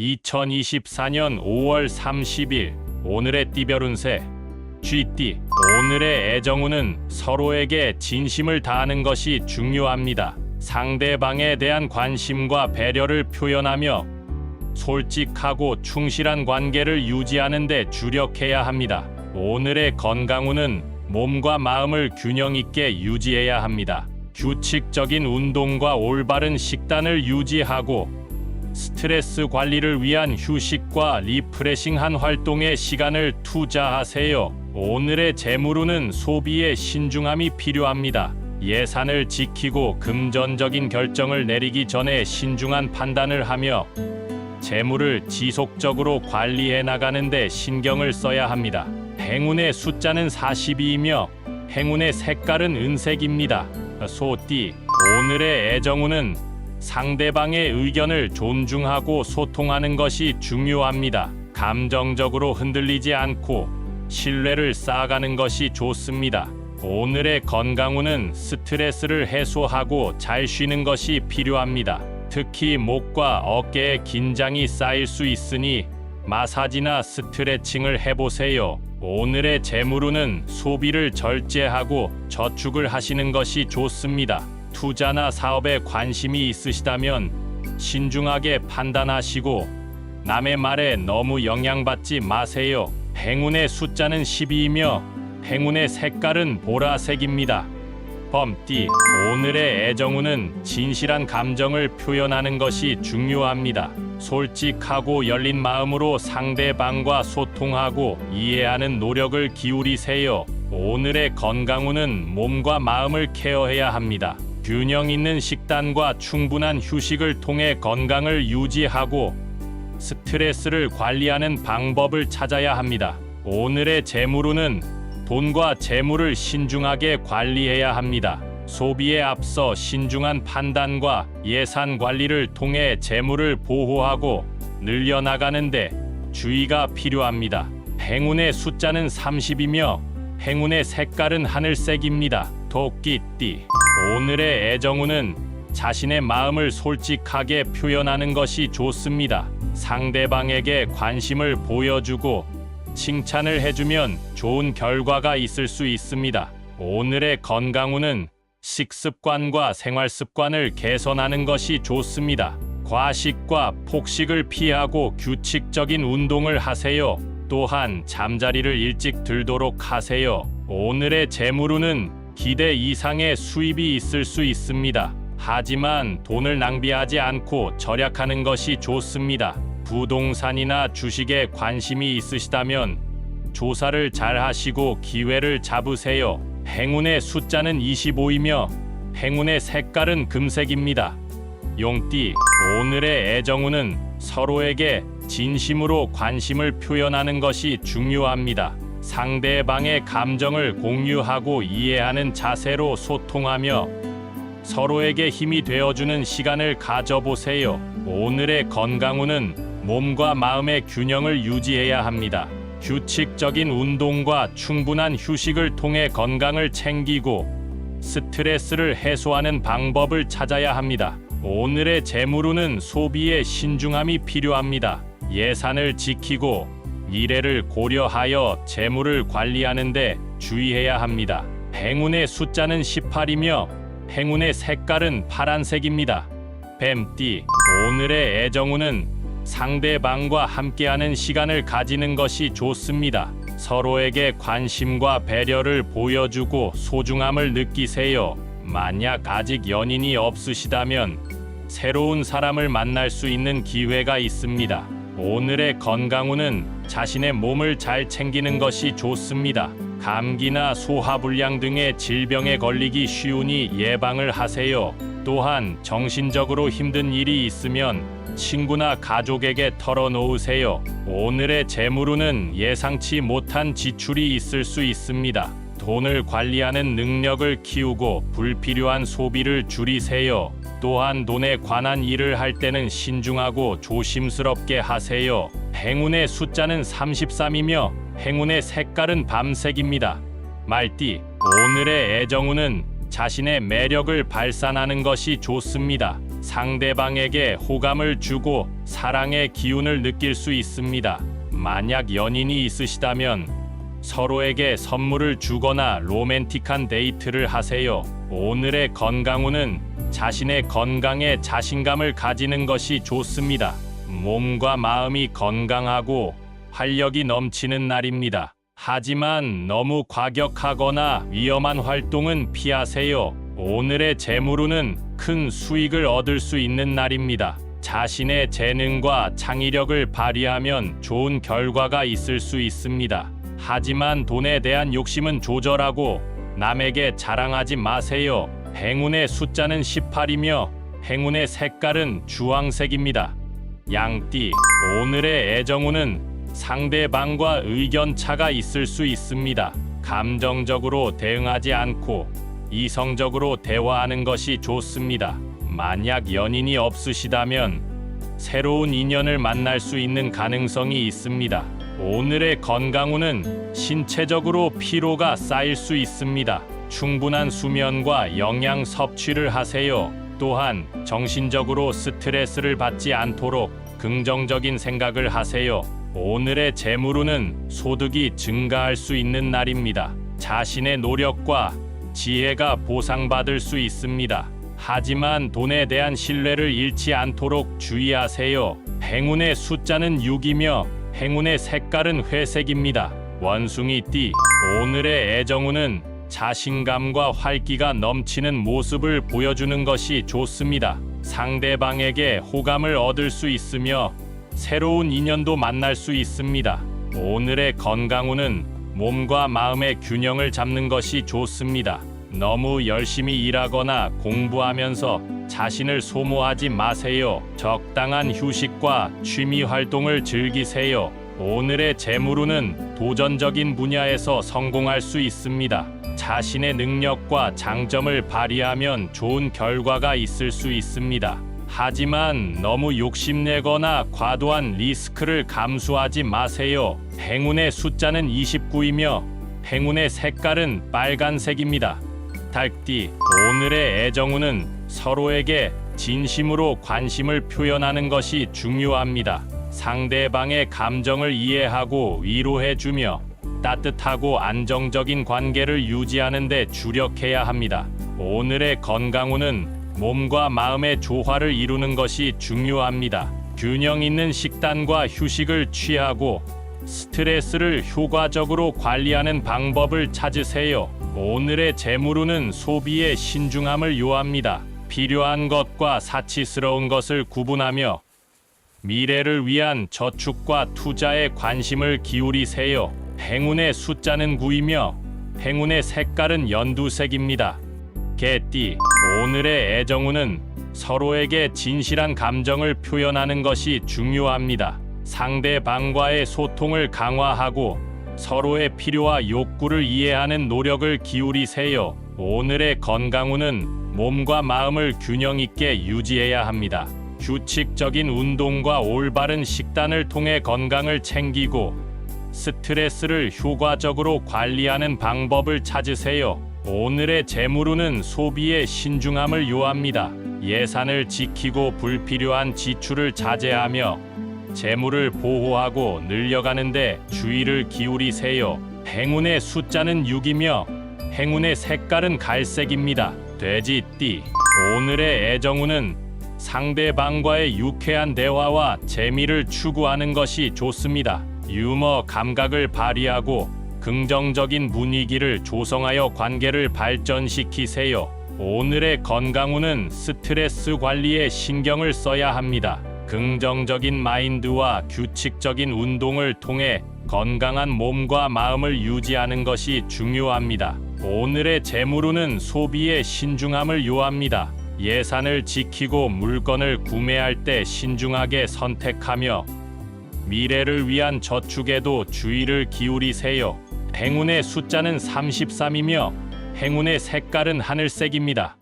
2024년 5월 30일 오늘의 띠별 운세 쥐띠 오늘의 애정운은 서로에게 진심을 다하는 것이 중요합니다. 상대방에 대한 관심과 배려를 표현하며 솔직하고 충실한 관계를 유지하는 데 주력해야 합니다. 오늘의 건강운은 몸과 마음을 균형 있게 유지해야 합니다. 규칙적인 운동과 올바른 식단을 유지하고 스트레스 관리를 위한 휴식과 리프레싱한 활동에 시간을 투자하세요. 오늘의 재물운은 소비에 신중함이 필요합니다. 예산을 지키고 금전적인 결정을 내리기 전에 신중한 판단을 하며 재물을 지속적으로 관리해 나가는데 신경을 써야 합니다. 행운의 숫자는 42이며 행운의 색깔은 은색입니다. 소띠 오늘의 애정운은 상대방의 의견을 존중하고 소통하는 것이 중요합니다. 감정적으로 흔들리지 않고 신뢰를 쌓아가는 것이 좋습니다. 오늘의 건강운은 스트레스를 해소하고 잘 쉬는 것이 필요합니다. 특히 목과 어깨에 긴장이 쌓일 수 있으니 마사지나 스트레칭을 해보세요. 오늘의 재물운은 소비를 절제하고 저축을 하시는 것이 좋습니다. 투자나 사업에 관심이 있으시다면 신중하게 판단하시고 남의 말에 너무 영향받지 마세요. 행운의 숫자는 12이며 행운의 색깔은 보라색입니다. 범띠 오늘의 애정운은 진실한 감정을 표현하는 것이 중요합니다. 솔직하고 열린 마음으로 상대방과 소통하고 이해하는 노력을 기울이세요. 오늘의 건강운은 몸과 마음을 케어해야 합니다. 균형 있는 식단과 충분한 휴식을 통해 건강을 유지하고 스트레스를 관리하는 방법을 찾아야 합니다. 오늘의 재물운은 돈과 재물을 신중하게 관리해야 합니다. 소비에 앞서 신중한 판단과 예산 관리를 통해 재물을 보호하고 늘려나가는데 주의가 필요합니다. 행운의 숫자는 30이며 행운의 색깔은 하늘색입니다. 토끼띠 오늘의 애정운은 자신의 마음을 솔직하게 표현하는 것이 좋습니다. 상대방에게 관심을 보여주고 칭찬을 해주면 좋은 결과가 있을 수 있습니다. 오늘의 건강운은 식습관과 생활습관을 개선하는 것이 좋습니다. 과식과 폭식을 피하고 규칙적인 운동을 하세요. 또한 잠자리를 일찍 들도록 하세요. 오늘의 재물운은 기대 이상의 수입이 있을 수 있습니다. 하지만 돈을 낭비하지 않고 절약하는 것이 좋습니다. 부동산이나 주식에 관심이 있으시다면 조사를 잘 하시고 기회를 잡으세요. 행운의 숫자는 25이며 행운의 색깔은 금색입니다. 용띠 오늘의 애정운은 서로에게 진심으로 관심을 표현하는 것이 중요합니다. 상대방의 감정을 공유하고 이해하는 자세로 소통하며 서로에게 힘이 되어주는 시간을 가져보세요. 오늘의 건강운은 몸과 마음의 균형을 유지해야 합니다. 규칙적인 운동과 충분한 휴식을 통해 건강을 챙기고 스트레스를 해소하는 방법을 찾아야 합니다. 오늘의 재물운은 소비에 신중함이 필요합니다. 예산을 지키고 미래를 고려하여 재물을 관리하는데 주의해야 합니다. 행운의 숫자는 18이며 행운의 색깔은 파란색입니다. 뱀띠 오늘의 애정운은 상대방과 함께하는 시간을 가지는 것이 좋습니다. 서로에게 관심과 배려를 보여주고 소중함을 느끼세요. 만약 아직 연인이 없으시다면 새로운 사람을 만날 수 있는 기회가 있습니다. 오늘의 건강운은 자신의 몸을 잘 챙기는 것이 좋습니다. 감기나 소화불량 등의 질병에 걸리기 쉬우니 예방을 하세요. 또한 정신적으로 힘든 일이 있으면 친구나 가족에게 털어놓으세요. 오늘의 재물운은 예상치 못한 지출이 있을 수 있습니다. 돈을 관리하는 능력을 키우고 불필요한 소비를 줄이세요. 또한 돈에 관한 일을 할 때는 신중하고 조심스럽게 하세요. 행운의 숫자는 33이며 행운의 색깔은 밤색입니다. 말띠, 오늘의 애정운은 자신의 매력을 발산하는 것이 좋습니다. 상대방에게 호감을 주고 사랑의 기운을 느낄 수 있습니다. 만약 연인이 있으시다면 서로에게 선물을 주거나 로맨틱한 데이트를 하세요. 오늘의 건강운은 자신의 건강에 자신감을 가지는 것이 좋습니다. 몸과 마음이 건강하고 활력이 넘치는 날입니다. 하지만 너무 과격하거나 위험한 활동은 피하세요. 오늘의 재물운은 큰 수익을 얻을 수 있는 날입니다. 자신의 재능과 창의력을 발휘하면 좋은 결과가 있을 수 있습니다. 하지만 돈에 대한 욕심은 조절하고 남에게 자랑하지 마세요. 행운의 숫자는 18이며 행운의 색깔은 주황색입니다. 양띠 오늘의 애정운은 상대방과 의견 차가 있을 수 있습니다. 감정적으로 대응하지 않고 이성적으로 대화하는 것이 좋습니다. 만약 연인이 없으시다면 새로운 인연을 만날 수 있는 가능성이 있습니다. 오늘의 건강운은 신체적으로 피로가 쌓일 수 있습니다. 충분한 수면과 영양 섭취를 하세요. 또한 정신적으로 스트레스를 받지 않도록 긍정적인 생각을 하세요. 오늘의 재물운은 소득이 증가할 수 있는 날입니다. 자신의 노력과 지혜가 보상받을 수 있습니다. 하지만 돈에 대한 신뢰를 잃지 않도록 주의하세요. 행운의 숫자는 6이며 행운의 색깔은 회색입니다. 원숭이 띠 오늘의 애정운은 자신감과 활기가 넘치는 모습을 보여주는 것이 좋습니다. 상대방에게 호감을 얻을 수 있으며 새로운 인연도 만날 수 있습니다. 오늘의 건강운은 몸과 마음의 균형을 잡는 것이 좋습니다. 너무 열심히 일하거나 공부하면서 자신을 소모하지 마세요. 적당한 휴식과 취미 활동을 즐기세요. 오늘의 재물운은 도전적인 분야에서 성공할 수 있습니다. 자신의 능력과 장점을 발휘하면 좋은 결과가 있을 수 있습니다. 하지만 너무 욕심내거나 과도한 리스크를 감수하지 마세요. 행운의 숫자는 29이며 행운의 색깔은 빨간색입니다. 달띠 오늘의 애정운은 서로에게 진심으로 관심을 표현하는 것이 중요합니다. 상대방의 감정을 이해하고 위로해주며 따뜻하고 안정적인 관계를 유지하는 데 주력해야 합니다. 오늘의 건강운은 몸과 마음의 조화를 이루는 것이 중요합니다. 균형 있는 식단과 휴식을 취하고 스트레스를 효과적으로 관리하는 방법을 찾으세요. 오늘의 재물운은 소비에 신중함을 요합니다. 필요한 것과 사치스러운 것을 구분하며 미래를 위한 저축과 투자에 관심을 기울이세요. 행운의 숫자는 9이며 행운의 색깔은 연두색입니다. 개띠 오늘의 애정운은 서로에게 진실한 감정을 표현하는 것이 중요합니다. 상대방과의 소통을 강화하고 서로의 필요와 욕구를 이해하는 노력을 기울이세요. 오늘의 건강운은 몸과 마음을 균형 있게 유지해야 합니다. 규칙적인 운동과 올바른 식단을 통해 건강을 챙기고 스트레스를 효과적으로 관리하는 방법을 찾으세요. 오늘의 재물운은 소비에 신중함을 요합니다. 예산을 지키고 불필요한 지출을 자제하며 재물을 보호하고 늘려가는데 주의를 기울이세요. 행운의 숫자는 6이며 행운의 색깔은 갈색입니다. 돼지띠 오늘의 애정운은 상대방과의 유쾌한 대화와 재미를 추구하는 것이 좋습니다. 유머 감각을 발휘하고 긍정적인 분위기를 조성하여 관계를 발전시키세요. 오늘의 건강운은 스트레스 관리에 신경을 써야 합니다. 긍정적인 마인드와 규칙적인 운동을 통해 건강한 몸과 마음을 유지하는 것이 중요합니다. 오늘의 재물운은 소비에 신중함을 요합니다. 예산을 지키고 물건을 구매할 때 신중하게 선택하며 미래를 위한 저축에도 주의를 기울이세요. 행운의 숫자는 33이며 행운의 색깔은 하늘색입니다.